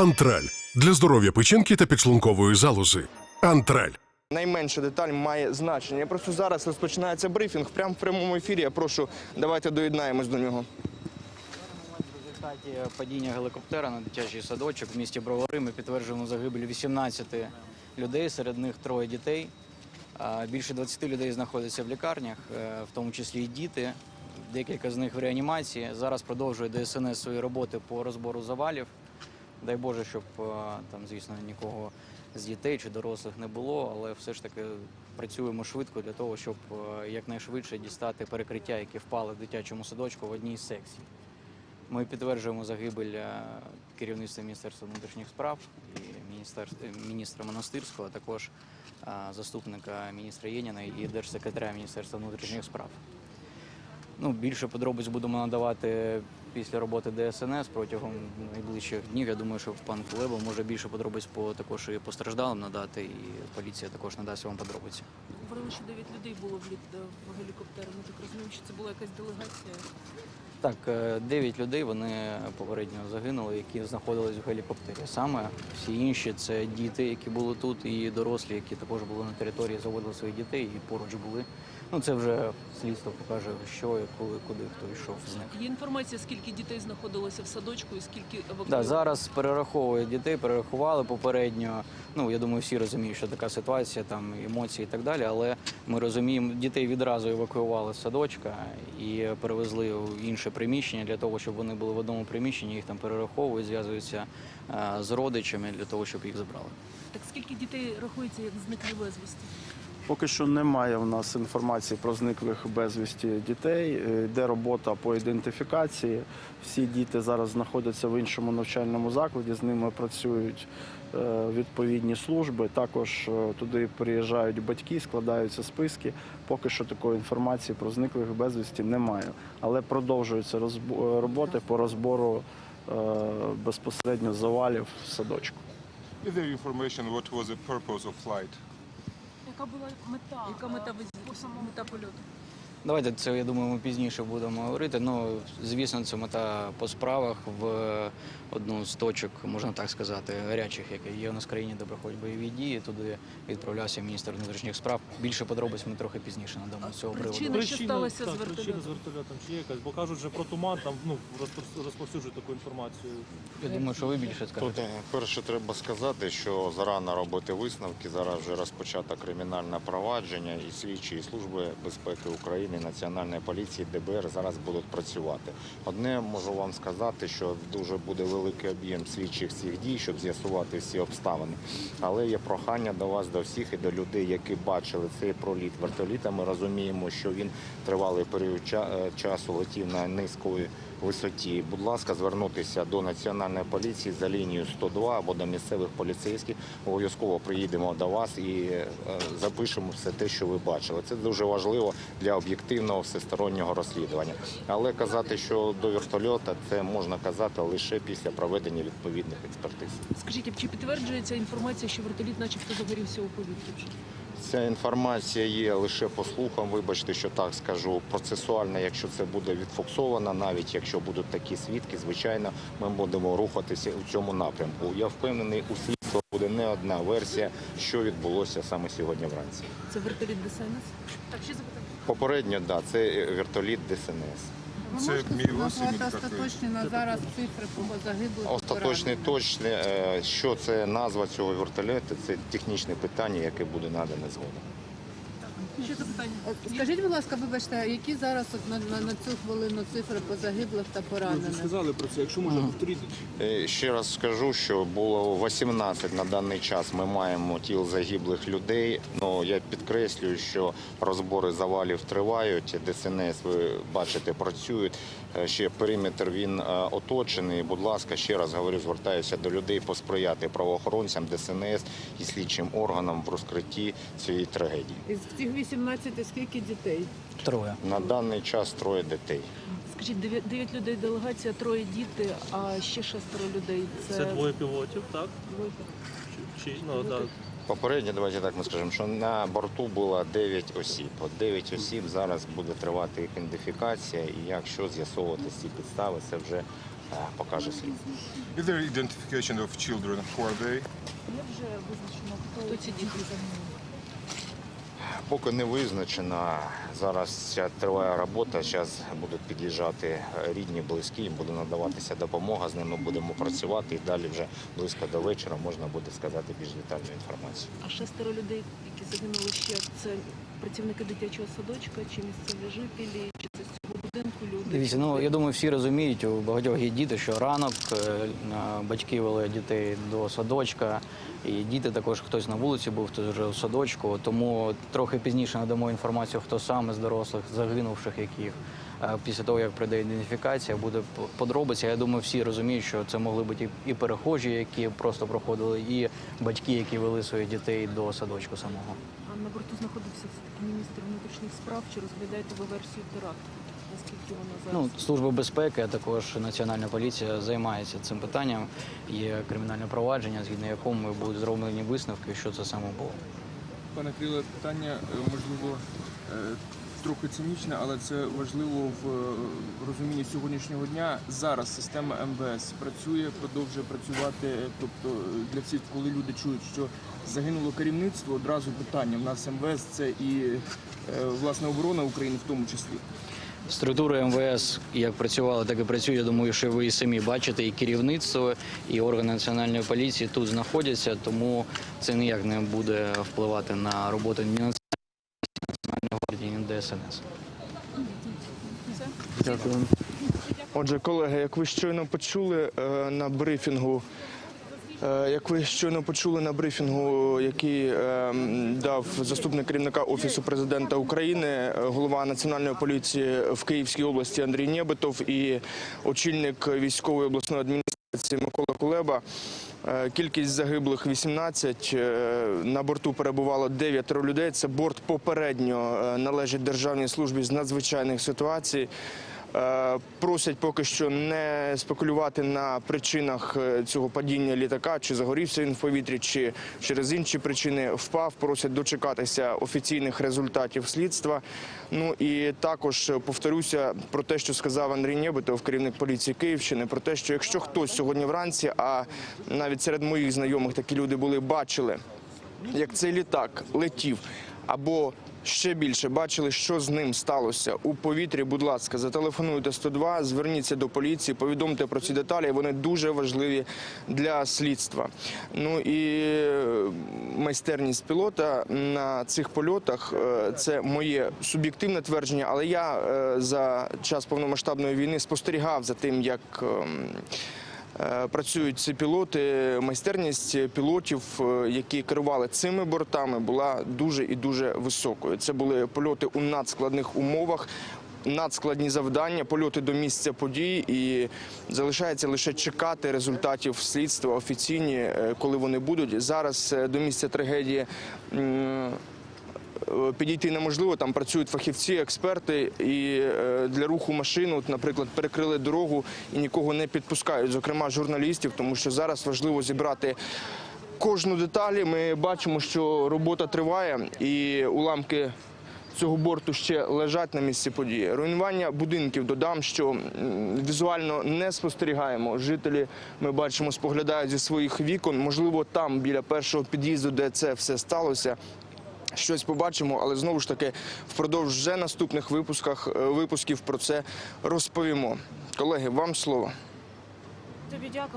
Антраль для здоров'я печінки та підшлункової залози. Антраль. Найменша деталь має значення. Просто зараз розпочинається брифінг. Прямо в прямому ефірі. Я прошу, давайте доєднаємось до нього. В результаті падіння гелікоптера на дитячий садочок в місті Бровари ми підтверджуємо загибель 18 людей, серед них троє дітей. Більше 20 людей знаходяться в лікарнях, е, в тому числі і діти. Декілька з них в реанімації. Зараз продовжує ДСНС свої роботи по розбору завалів. Дай Боже, щоб е, там, звісно, нікого з дітей чи дорослих не було, але все ж таки працюємо швидко для того, щоб е, якнайшвидше дістати перекриття, які впали в дитячому садочку в одній з секцій. Ми підтверджуємо загибель е, керівництва Міністерства внутрішніх справ і міністра Монастирського, а також заступника міністра Єніна і держсекретаря Міністерства внутрішніх справ. Ну, більше подробиць будемо надавати після роботи ДСНС протягом найближчих днів. Я думаю, що пан Кулеба може більше подробиць по також і постраждалим надати, і поліція також надасть вам подробиці. Говорили, що 9 людей було в, літ... в гелікоптері. Ми так розуміємо, що це була якась делегація. Так, е, дев'ять людей вони попередньо загинули, які знаходились в гелікоптері. Саме всі інші це діти, які були тут, і дорослі, які також були на території, заводили своїх дітей і поруч були. Ну це вже слідство покаже, що і коли, куди хто йшов з них. Є інформація, скільки дітей знаходилося в садочку і скільки Да, зараз перераховують дітей, перерахували попередньо. Ну я думаю, всі розуміють, що така ситуація, там емоції і так далі. Але ми розуміємо, дітей відразу евакуювали з садочка і перевезли в інше приміщення для того, щоб вони були в одному приміщенні. Їх там перераховують, зв'язуються е, з родичами для того, щоб їх забрали. Так скільки дітей рахується як зниклі безвісти? Поки що немає в нас інформації про зниклих безвісті дітей. Е, Йде робота по ідентифікації. Всі діти зараз знаходяться в іншому навчальному закладі. З ними працюють е, відповідні служби. Також е, туди приїжджають батьки, складаються списки. Поки що такої інформації про зниклих безвісті немає. Але продовжуються роботи по розбору е, безпосередньо завалів в садочку. Is there information what was the purpose of flight? Яка була мета? Яка мета визі- мета польоту? Давайте це, я думаю, ми пізніше будемо говорити. Ну, звісно, це мета по справах в одну з точок, можна так сказати, гарячих, які є у нас в країні, де проходять бойові дії. Туди відправлявся міністр внутрішніх справ. Більше подробиць ми трохи пізніше надамо з цього приводу. Причина, що сталося з вертольотом? Причина з вертольотом чи якась, бо кажуть, що про туман там ну розповсюджують таку інформацію. Я думаю, що ви більше Тут скажете. е, перше треба сказати, що зарано робити висновки. Зараз вже розпочато кримінальне провадження, і слідчі і служби безпеки України, Національної поліції, ДБР зараз будуть працювати. Одне можу вам сказати, що дуже буде великий об'єм слідчих цих дій, щоб з'ясувати всі обставини. Але є прохання до вас, до всіх і до людей, які бачили цей проліт вертоліта. Ми розуміємо, що він тривалий період е, часу летів на низької висоті. Будь ласка, звернутися до національної поліції за лінією 102 або до місцевих поліцейських. Обов'язково приїдемо до вас і е, запишемо все те, що ви бачили. Це дуже важливо для об'єктивного всестороннього розслідування. Але казати, що до вертольота це можна казати лише після проведення відповідних експертиз. Скажіть, чи підтверджується інформація, що вертоліт начебто загорівся у повітрі? Ця інформація є лише по слухам. Вибачте, що так скажу. Процесуально, якщо це буде відфоксовано, навіть якщо будуть такі свідки, звичайно, ми будемо рухатися у цьому напрямку. Я впевнений, у слідства буде не одна версія, що відбулося саме сьогодні вранці. Це вертоліт ДСНС? Так, ще запитання. Попередньо, да, це вертоліт ДСНС. Це Мі-8 назвати остаточні на зараз цифри по загиблих? Поранених? точний, е, що це назва цього вертольоту, це технічне питання, яке буде надане згодом. Ще запитання. Скажіть, будь ласка, вибачте, які зараз от на, на, на цю хвилину цифри по загиблих та Ви поранених? сказали про це, якщо можна повторити. Е, Ще раз скажу, що було 18 на даний час. Ми маємо тіл загиблих людей. Ну я підкреслюю, що розбори завалів тривають. ДСНС, ви бачите, працюють. Е, Ще периметр він е, оточений. Будь ласка, ще раз говорю, звертаюся до людей посприяти правоохоронцям, ДСНС і слідчим органам в розкритті цієї трагедії. Із цих 18 скільки дітей? Троє. На даний час троє дітей. Скажіть, 9, 9 людей делегація, троє діти, а ще шестеро людей. Це, Це двоє пілотів, так? двоє. Чи, чи ну, да. Попередньо, давайте так ми скажемо, що на борту було 9 осіб. От 9 осіб зараз буде тривати їх ідентифікація, і якщо з'ясовувати ці підстави, це вже е, покаже слід. Is there identification of children? Who are they? Є вже визначено, хто ці діти? Поки не визначено. Зараз ця триває робота. Зараз будуть під'їжджати рідні, близькі, їм буде надаватися допомога. З ними будемо працювати і далі вже близько до вечора можна буде сказати більш детальну інформацію. А шестеро людей, які загинули ще, це працівники дитячого садочка, чи місцеві жителі, чи це люди? Дивіться, ну я думаю, всі розуміють, у багатьох є діти, що ранок е, батьки вели дітей до садочка, і діти також хтось на вулиці був, хтось вже у садочку. Тому трохи пізніше надамо інформацію, хто саме з дорослих загинувших, яких Е, після того, як прийде ідентифікація, буде подробиця. Я думаю, всі розуміють, що це могли бути і і перехожі, які просто проходили, і батьки, які вели своїх дітей до садочку самого. А на борту знаходився все-таки міністр внутрішніх справ. Чи розглядаєте ви версію теракту? Наскільки вона зараз? Ну, служба безпеки, а також національна поліція займається цим питанням. Є кримінальне провадження, згідно якому будуть зроблені висновки, що це саме було. Пане Криле, питання е, можливо е, трохи цинічне, але це важливо в е, розумінні сьогоднішнього дня. Зараз система МВС працює, продовжує працювати. Тобто для всіх, коли люди чують, що загинуло керівництво, одразу питання. В нас МВС це і власне оборона України в тому числі. Структури МВС як працювали, так і працюють. Я думаю, що ви і самі бачите, і керівництво, і органи національної поліції тут знаходяться, тому це ніяк не буде впливати на роботу ні національної гвардії, ні ДСНС. Дякую. Отже, колеги, як ви щойно почули е, на брифінгу, як ви щойно почули на брифінгу, який е, дав заступник керівника офісу президента України, е, голова національної поліції в Київській області Андрій Нєбетов і очільник військової обласної адміністрації Микола Кулеба. Е, Кількість загиблих 18, е, на борту перебувало 9 людей. Це борт попередньо е, належить Державній службі з надзвичайних ситуацій. Е, Просять поки що не спекулювати на причинах е, цього падіння літака, чи загорівся він в повітрі, чи через інші причини впав. Просять дочекатися офіційних результатів слідства. Ну і також повторюся про те, що сказав Андрій Нєбитов, керівник поліції Київщини, про те, що якщо хтось сьогодні вранці, а навіть серед моїх знайомих такі люди були, бачили, як цей літак летів або ще більше бачили, що з ним сталося у повітрі. Будь ласка, зателефонуйте 102, зверніться до поліції, повідомте про ці деталі. Вони дуже важливі для слідства. Ну і е, майстерність пілота на цих польотах е, це моє суб'єктивне твердження, але я е, за час повномасштабної війни спостерігав за тим, як. Е, Працюють ці пілоти. Майстерність пілотів, е, які керували цими бортами, була дуже і дуже високою. Це були польоти у надскладних умовах. Надскладні завдання, польоти до місця подій, і залишається лише чекати результатів слідства офіційні, е, коли вони будуть. Зараз до місця трагедії підійти неможливо. Там працюють фахівці, експерти, і е, для руху машин, от, наприклад, перекрили дорогу і нікого не підпускають, зокрема журналістів, тому що зараз важливо зібрати. Кожну деталі ми бачимо, що робота триває, і уламки цього борту ще лежать на місці події. Руйнування будинків додам, що візуально не спостерігаємо. Жителі ми бачимо, споглядають зі своїх вікон. Можливо, там біля першого під'їзду, де це все сталося. Щось побачимо, але знову ж таки впродовж вже наступних випусках е, випусків про це розповімо. Колеги, вам слово. Тобі дякую.